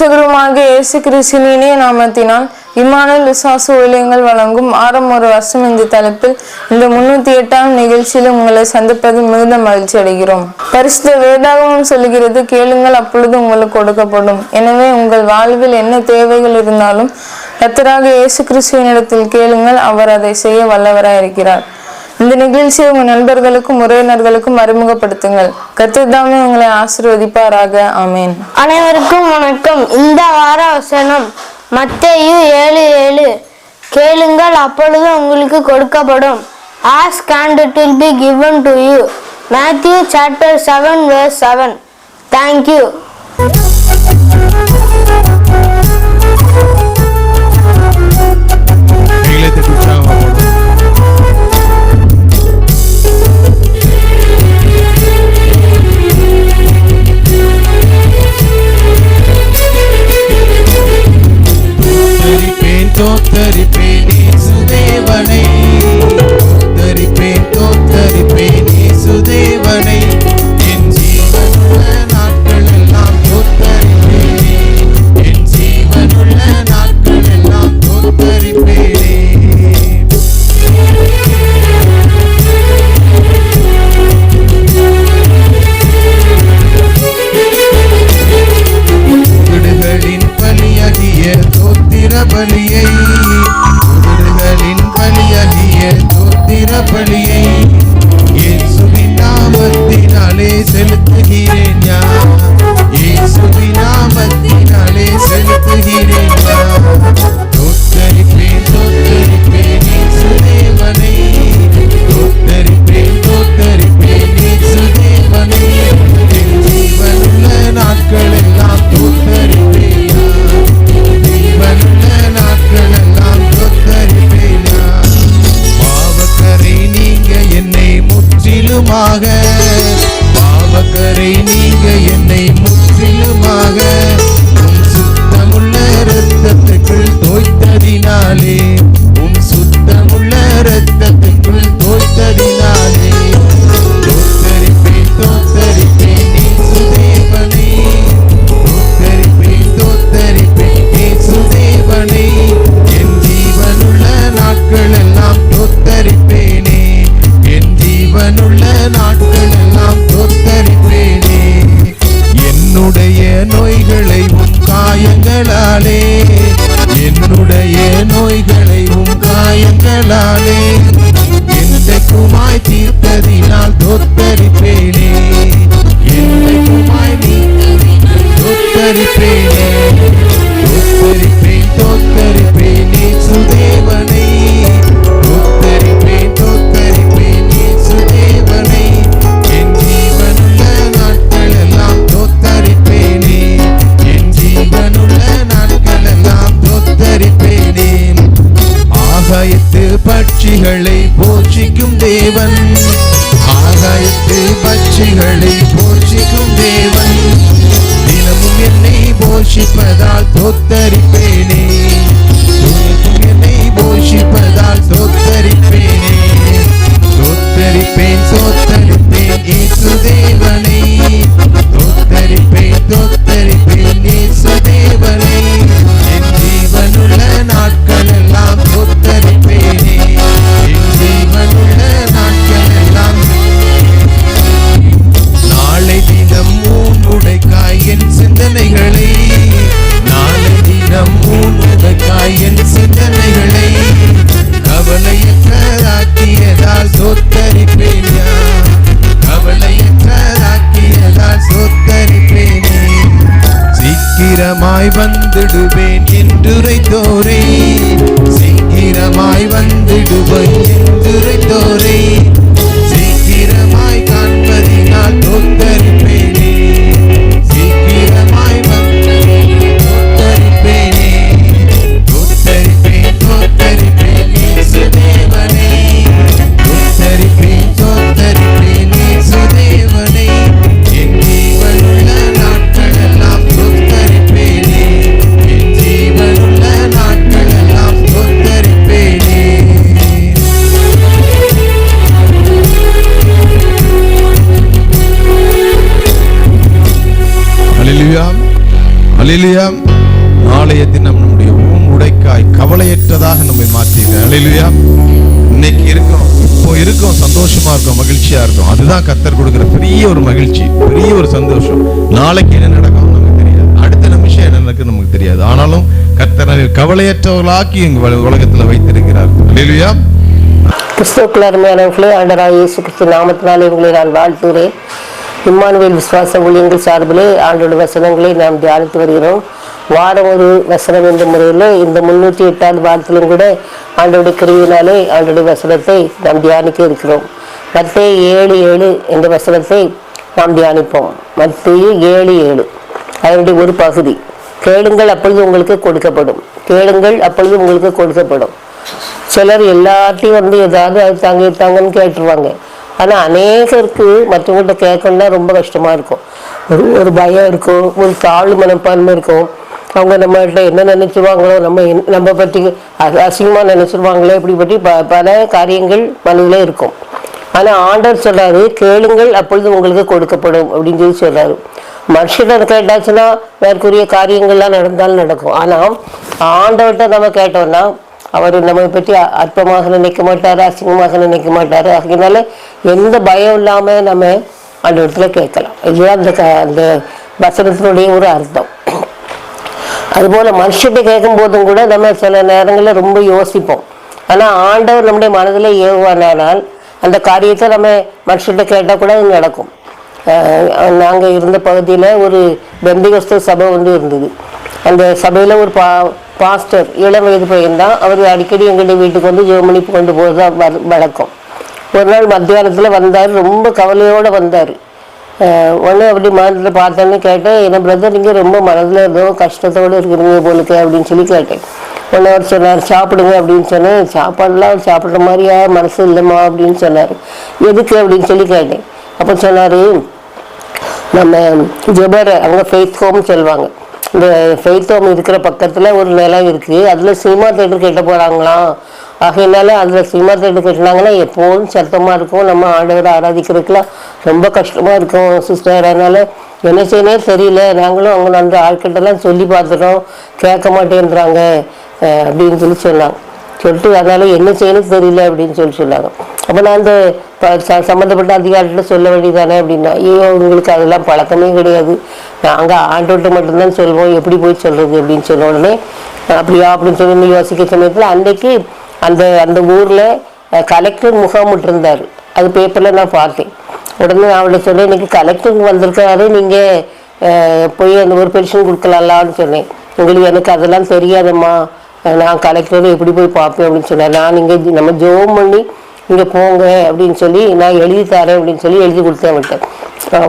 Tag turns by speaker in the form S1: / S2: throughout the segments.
S1: கத்தரும் ரட்சகருமாக இயேசு கிறிஸ்துவின் நாமத்தினால் இம்மானுவேல் விசுவாச ஊழியங்கள் வழங்கும் ஆரம் ஒரு வருஷம் இந்த தலைப்பில் இந்த முன்னூத்தி எட்டாம் நிகழ்ச்சியில் உங்களை சந்திப்பதில் மிகுந்த மகிழ்ச்சி அடைகிறோம். பரிசுத்த வேதாகமும் சொல்கிறது கேளுங்கள் அப்பொழுது உங்களுக்கு கொடுக்கப்படும். எனவே உங்கள் வாழ்வில் என்ன தேவைகள் இருந்தாலும் கத்தராக இயேசு கிறிஸ்துவினிடத்தில் கேளுங்கள் அவர் அதை செய்ய வல்லவராய் இருக்கிறார் இந்த நிகழ்ச்சியை உங்க நண்பர்களுக்கும் உறவினர்களுக்கும் அறிமுகப்படுத்துங்கள். கத்திர்தாமே உங்களை ஆசிர்வதிப்பாராக. ஆமேன்.
S2: அனைவருக்கும் வணக்கம். இந்த வார வசனம் மத்தேயு ஏழு ஏழு. கேளுங்கள் அப்பொழுது உங்களுக்கு கொடுக்கப்படும். Ask and it will be given to you Matthew chapter seven verse
S3: seven thank you City முற்றிலுமாக பட்சிகளை போஷிக்கும் தேவன். தினமும் என்னை போஷிப்பதால் தோத்தரிப்பேனே சீக்கிரமாய் வந்துடுவேன் என்றுரைத்தோரே. சீக்கிரமாய் வந்துடுவேன் என்றுரைத்தோரே. அலிலுயா நாளைய தினம் நம்முடைய ஊன் உடைக்காய் கவலையற்றதாக நம்மை மாற்றிருக்க அலிலுயா இன்னைக்கு இருக்கோம் இப்போ இருக்கோம். சந்தோஷமா இருக்கும். மகிழ்ச்சியா இருக்கும். அதுதான் கத்தர் கொடுக்கிற பெரிய ஒரு மகிழ்ச்சி. பெரிய ஒரு சந்தோஷம். நாளைக்கு என்ன நடக்கும் நமக்கு தெரியாது. அடுத்த நிமிஷம் என்ன நடக்கும் நமக்கு தெரியாது. ஆனாலும் கத்தர் கவலையற்றவர்களாக்கி எங்க உல- உலகத்துல வைத்திருக்கிறார். அலிலுயா
S4: கிறிஸ்துவுக்குள் அருமையானவர்களே ஆண்டராக இயேசு கிறிஸ்து நாமத்தினாலே உங்களை நான் வாழ்த்துகிறேன். இம்மானுவேல் விசுவாச ஊழியங்கள் சார்பிலே ஆண்டோட வசனங்களை நாம் தியானித்து வருகிறோம். வாரம் ஒரு வசனம் என்ற முறையில் இந்த முன்னூற்றி எட்டாவது வாரத்திலும் கூட ஆண்டோட கிருவினாலே ஆண்டோட வசனத்தை நாம் தியானிக்க இருக்கிறோம். மத்திய ஏழு ஏழு என்ற வசனத்தை நாம் தியானிப்போம். மத்திய ஏழு ஏழு. அதனுடைய ஒரு பகுதி கேளுங்கள் அப்பொழுது உங்களுக்கு கொடுக்கப்படும். கேளுங்கள் அப்பொழுது உங்களுக்கு கொடுக்கப்படும். சிலர் எல்லாத்தையும் வந்து ஏதாவது அது தாங்க தாங்கன்னு கேட்டுருவாங்க. ஆனால் அநேகருக்கு மற்றவங்கள்ட்ட கேட்கணும்னா ரொம்ப கஷ்டமாக இருக்கும். ஒரு ஒரு பயம் இருக்கும். ஒரு தாழ்வு மனப்பான்மை இருக்கும். அவங்க நம்மகிட்ட என்ன நினச்சிருவாங்களோ நம்ம என்ன- நம்ம பற்றி அசிங்கமாக நினச்சிருவாங்களோ இப்படி பற்றி ப பல காரியங்கள் மனதில் இருக்கும். ஆனால் ஆண்டவர் சொல்கிறாரு கேளுங்கள் அப்பொழுது உங்களுக்கு கொடுக்கப்படும் அப்படின்னு சொல்லி சொல்கிறாரு மனுஷன் கேட்டாச்சுன்னா மேற்கூறிய காரியங்கள்லாம் நடந்தாலும் நடக்கும். ஆனால் ஆண்டவர்கிட்ட நம்ம கேட்டோம்னா அவர் நம்மை பற்றி அற்பமாக நினைக்க மாட்டார் அசிங்கமாக நினைக்க மாட்டார். அதனால எந்த பயம் இல்லாம நம்ம அந்த இடத்துல கேட்கலாம். இதுதான் அந்த க- அந்த வசனத்தினுடைய ஒரு அர்த்தம். அதுபோல மனுஷத்தை கேட்கும் போதும் கூட நம்ம சில நேரங்களில் ரொம்ப யோசிப்போம். ஆனால் ஆண்டவர் நம்முடைய மனதில் ஏவுவானால் அந்த காரியத்தை நம்ம மனுஷர்கிட்ட கேட்டால் கூட அது நடக்கும். நாங்கள் இருந்த பகுதியில் ஒரு பெந்திகஸ்து சபை வந்து இருந்தது. அந்த சபையில் ஒரு பா பாஸ்டர் இளம் வயது பையன் தான் அவர் அடிக்கடி எங்களுடைய வீட்டுக்கு வந்து ஜெர்மனி கொண்டு போகிறது வழக்கம். ஒரு நாள் மத்தியானத்தில் வந்தார் ரொம்ப கவலையோடு வந்தார். உடனே அப்படி மாநிலத்தில் பார்த்தோன்னு கேட்டேன் என்ன பிரதர் நீங்கள் ரொம்ப மனதில் ஏதோ கஷ்டத்தோடு இருக்கிறீங்க போலுக்கு அப்படின்னு சொல்லி கேட்டேன். உடனே அவர் சொன்னார் சாப்பிடுங்க அப்படின்னு சொன்னேன். சாப்பாடுலாம் அவர் சாப்பிட்ற மாதிரியா மனசு இல்லைம்மா அப்படின்னு சொன்னார். எதுக்கு? அப்படின்னு சொல்லி கேட்டேன். அப்போ சொன்னார் நம்ம ஜெபர் அவங்க ஃபேஸ் ஹோம்னு சொல்லுவாங்க. இந்த ஃபெய்த் ஹோம் இருக்கிற பக்கத்தில் ஒரு நிலம் இருக்குது அதில் சினிமா தேட்டர் கட்ட போகிறாங்களாம் ஆகையினால அதில் சினிமா தேட்டர் கட்டினாங்கன்னா எப்போதும் சத்தமாக இருக்கும். நம்ம ஆண்டவரை ஆராதிக்கிறதுக்குலாம் ரொம்ப கஷ்டமாக இருக்கும் சிஸ்டர் அதனால் என்ன செய்யனே தெரியல. நாங்களும் அவங்க அந்த ஆட்கிட்டலாம் சொல்லி பார்த்துட்டோம். கேட்க மாட்டேன்றாங்க. அப்படின்னு சொல்லி சொன்னாங்க. சொல்லிட்டு அதனால் என்ன செய்யணும் தெரியல அப்படின்னு சொல்லி சொன்னாங்க. அப்போ நான் அந்த ப- ச- சம்மந்தப்பட்ட அதிகாரிகிட்ட சொல்ல வேண்டியதானே அப்படின்னா ஐயோ உங்களுக்கு அதெல்லாம் பழக்கமே கிடையாது? நாங்கள் ஆண்டோட்ட மட்டும்தான் சொல்வோம் எப்படி போய் சொல்கிறது அப்படின்னு சொன்ன உடனே அப்படியா அப்படின்னு சொல்லி யோசிக்க சமயத்தில் அன்றைக்கு அந்த அந்த ஊரில் கலெக்டர் முகாமிட்டிருந்தார் அது பேப்பரில் நான் பார்த்தேன். உடனே நான் அவள்கிட்ட சொன்னேன் இன்றைக்கி கலெக்டர் வந்திருக்காரு நீங்கள் போய் அந்த ஒரு பென்ஷன் கொடுக்கலாம்லான்னு சொன்னேன். உங்களுக்கு எனக்கு அதெல்லாம் தெரியாதம்மா. நான் கலெக்டரை எப்படி போய் பார்ப்பேன்? அப்படின்னு சொன்னேன் நான் இங்கே நம்ம ஜோம் பண்ணி இங்கே போங்க அப்படின்னு சொல்லி நான் எழுதி தரேன் அப்படின்னு சொல்லி எழுதி கொடுத்தேன் விட்டேன்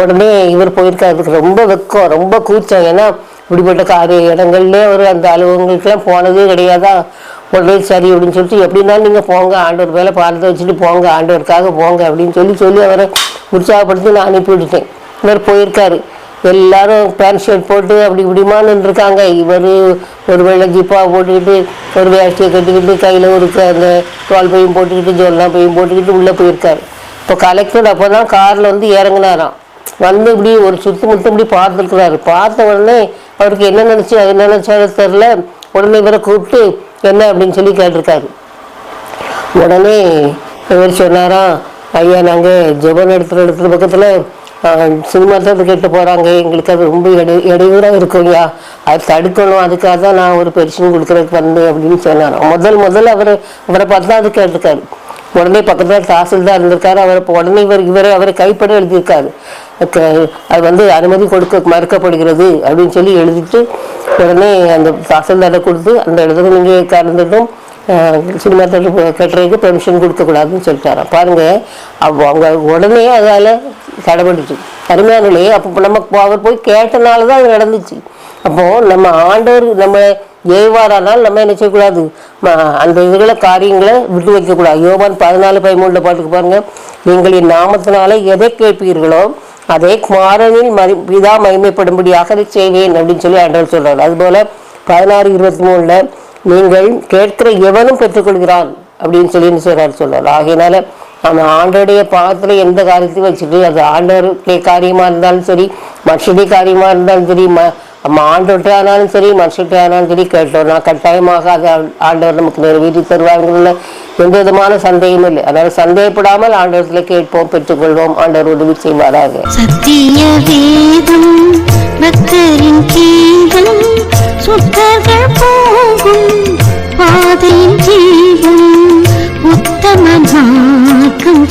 S4: உடனே இவர் போயிருக்காரு. அதுக்கு ரொம்ப வெக்கம் ரொம்ப கூச்சம். ஏன்னா இப்படிப்பட்ட காரு இடங்கள்லே அவர் அந்த அலுவலகங்களுக்கெல்லாம் போனதே கிடையாதா? உடனே சரி அப்படின்னு சொல்லிட்டு எப்படினாலும் நீங்கள் போங்க ஆண்டவர் வேலை பாடத்தை வச்சுட்டு போங்க ஆண்டவருக்காக போங்க அப்படின்னு சொல்லி சொல்லி அவரை உற்சாகப்படுத்தி நான் அனுப்பி விட்டுட்டேன். இவர் போயிருக்காரு. எல்லாரும் பேண்ட் ஷர்ட் போட்டு அப்படி இப்படிமா நின்றுருக்காங்க. இவர் ஒரு வெள்ளை ஜிப்பா போட்டுக்கிட்டு ஒரு வேஷ்டியை கட்டிக்கிட்டு கையில் ஒரு க- அந்த தோல் பையும் போட்டுக்கிட்டு ஜோல்லாம் பையும் போட்டுக்கிட்டு உள்ளே போயிருக்காரு. இப்போ கலெக்டர் அப்போ தான் காரில் வந்து இறங்குனாராம். வந்து இப்படி ஒரு சுத்து முத்து இப்படி பார்த்துருக்குறாரு. பார்த்த உடனே அவருக்கு என்ன நினச்சி என்ன நினச்சாரு தெரில உடனே இவரை கூப்பிட்டு என்ன? அப்படின்னு சொல்லி கேட்டிருக்காரு. உடனே இவர் சொன்னாராம் ஐயா நாங்கள் ஜெபம் நடத்துகிற இடத்துல பக்கத்தில் சினிமா தான் கேட்டு போகிறாங்க எங்களுக்கு அது ரொம்ப இடை இடையூறாக இருக்குங்கய்யா அது தடுக்கணும். அதுக்காக தான் நான் ஒரு பென்ஷன் கொடுக்குறதுக்கு வந்தேன் அப்படின்னு சொன்னாராம் முதல் முதல்ல அவர் அவரை பார்த்து தான் அது கேட்டிருக்காரு. உடனே பக்கத்தில் தாசில்தார் இருந்திருக்காரு. அவர் உடனே இவர் இவரை அவரை கைப்பட எழுதியிருக்காரு. க- அது வந்து அனுமதி கொடுக்க மறுக்கப்படுகிறது அப்படின்னு சொல்லி எழுதிட்டு உடனே அந்த தாசில்தாரை கொடுத்து அந்த இடத்துல நீங்கள் கலந்துட்டும் சினிமா தேட்டர் கட்டுறதுக்கு பெர்மிஷன் கொடுக்கக்கூடாதுன்னு சொல்லிட்டாராம் பாருங்கள் அவ- அவங்க உடனே அதால் தடைபட்டுச்சு. அருமையானே அப்போ நம்ம அவர் போய் கேட்டனால தான் அது நடந்துச்சு. அப்போது நம்ம ஆண்டவர் நம்ம ஏவாரானால் நம்ம என்ன செய்யக்கூடாது? அந்த இதுகளை காரியங்களை விட்டு வைக்கக்கூடாது. யோபான் பதினாலு பதிமூணுல பாட்டுக்கு பாருங்கள் நீங்கள் என் நாமத்தினால எதை கேட்பீர்களோ அதே குமாரனில் மதி பிதா மகிமைப்படும்படியாக செய்வேன் அப்படின்னு சொல்லி ஆண்டவர் சொல்கிறார் அதுபோல் பதினாறு இருபத்தி மூணில் நீங்கள் கேட்கிற எவனும் பெற்றுக்கொள்கிறான் அப்படின்னு சொல்லி சொல்றாரு சொல்றாரு ஆகையினால நம்ம ஆண்டோடைய பாகத்துல எந்த காரியத்தையும் வச்சுட்டு அது ஆண்டோருடைய காரியமாக இருந்தாலும் சரி மனுஷனுடைய காரியமாக இருந்தாலும் சரி ம நம்ம ஆண்டோட்டே ஆனாலும் சரி மனுஷட்டே ஆனாலும் சரி கேட்டோம்னா கட்டாயமாக அது ஆண்டவர் நமக்கு நிறைவேற்றி தருவாங்கல்ல எந்த விதமான சந்தேகமும் இல்லை. அதாவது சந்தேகப்படாமல் ஆண்டவரத்தில் கேட்போம் பெற்றுக்கொள்வோம் ஆண்டவர் உதவி செய்வாராக.
S5: சத்திய வேதம் பக்தரின் ஜீவன் சுத்தர்கள் போகும் பாதையின் ஜீவன் உத்தம மார்க்கம்